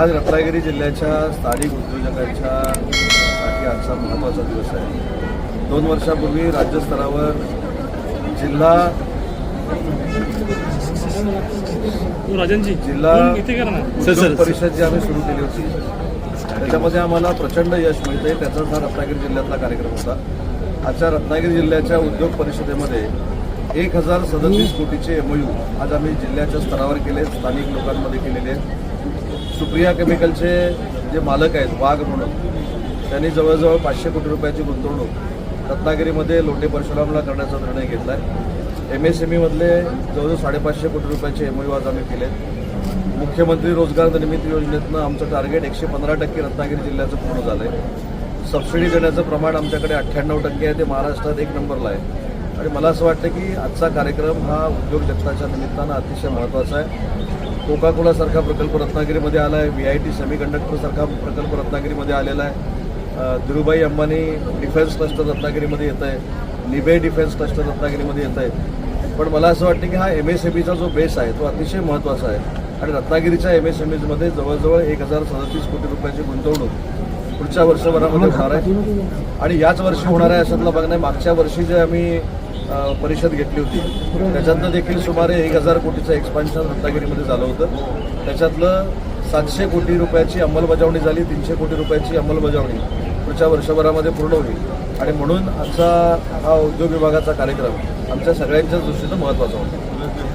आज रत्नागिरी जिल्ह्याच्या स्थानिक उद्योजकांच्या साठी आजचा महत्त्वाचा दिवस आहे. दोन वर्षापूर्वी राज्यस्तरावर जिल्हा राजनजी जिल्हा उद्योग परिषद जी आम्ही सुरू केली होती त्याच्यामध्ये आम्हाला प्रचंड यश मिळते त्याचाच हा रत्नागिरी जिल्ह्यातला कार्यक्रम होता. आजच्या रत्नागिरी जिल्ह्याच्या उद्योग परिषदेमध्ये एक हजार सदतीस कोटीचे एमओयू आज आम्ही जिल्ह्याच्या स्तरावर केले स्थानिक लोकांमध्ये केलेले आहेत. सुप्रिया केमिकलचे जे मालक आहेत वाघ म्हणून त्यांनी जवळजवळ पाचशे कोटी रुपयाची गुंतवणूक रत्नागिरीमध्ये लोटे परशुरामला करण्याचा निर्णय घेतला आहे एम एस एम ईमधले जवळजवळ साडेपाचशे कोटी रुपयाचे एमओयू आज आम्ही केले मुख्यमंत्री रोजगार निर्मिती योजनेतनं आमचं टार्गेट एकशे पंधरा टक्के रत्नागिरी जिल्ह्याचं पूर्ण झालं आहे सबसिडी देण्याचं प्रमाण आमच्याकडे अठ्ठ्याण्णव टक्के आहे ते महाराष्ट्रात एक नंबरला आहे. आणि मला असं वाटतं की आजचा कार्यक्रम हा उद्योग जगताच्या निमित्तानं अतिशय महत्त्वाचा आहे. कोका कोलासारखा प्रकल्प रत्नागिरीमध्ये आला आहे व्ही आय टी सेमीकंडक्टरसारखा प्रकल्प रत्नागिरीमध्ये आलेला आहे. धीरुभाई धीरूभाई अंबानी डिफेन्स क्लस्टर रत्नागिरीमध्ये येत आहे. निबे डिफेन्स क्लस्टर रत्नागिरीमध्ये येत आहे पण मला असं वाटतं की हा एम एस एम ईचा जो बेस आहे तो अतिशय महत्त्वाचा आहे. आणि रत्नागिरीच्या एम एस एम ईजमध्ये जवळजवळ एक हजार सदतीस कोटी रुपयाची गुंतवणूक पुढच्या वर्षभरामध्ये होणार आहे. आणि याच वर्षी होणार आहे असं बघणं नाही मागच्या वर्षी जे आम्ही परिषद घेतली होती. त्याच्यातनं देखील सुमारे एक हजार कोटीचं एक्सपान्शन रत्नागिरीमध्ये झालं होतं. त्याच्यातलं सातशे कोटी रुपयाची अंमलबजावणी झाली तीनशे कोटी रुपयाची अंमलबजावणी पुढच्या वर्षभरामध्ये पूर्ण होईल. आणि म्हणून आमचा हा उद्योग विभागाचा कार्यक्रम आमच्या सगळ्यांच्याच दृष्टीनं महत्त्वाचा होता.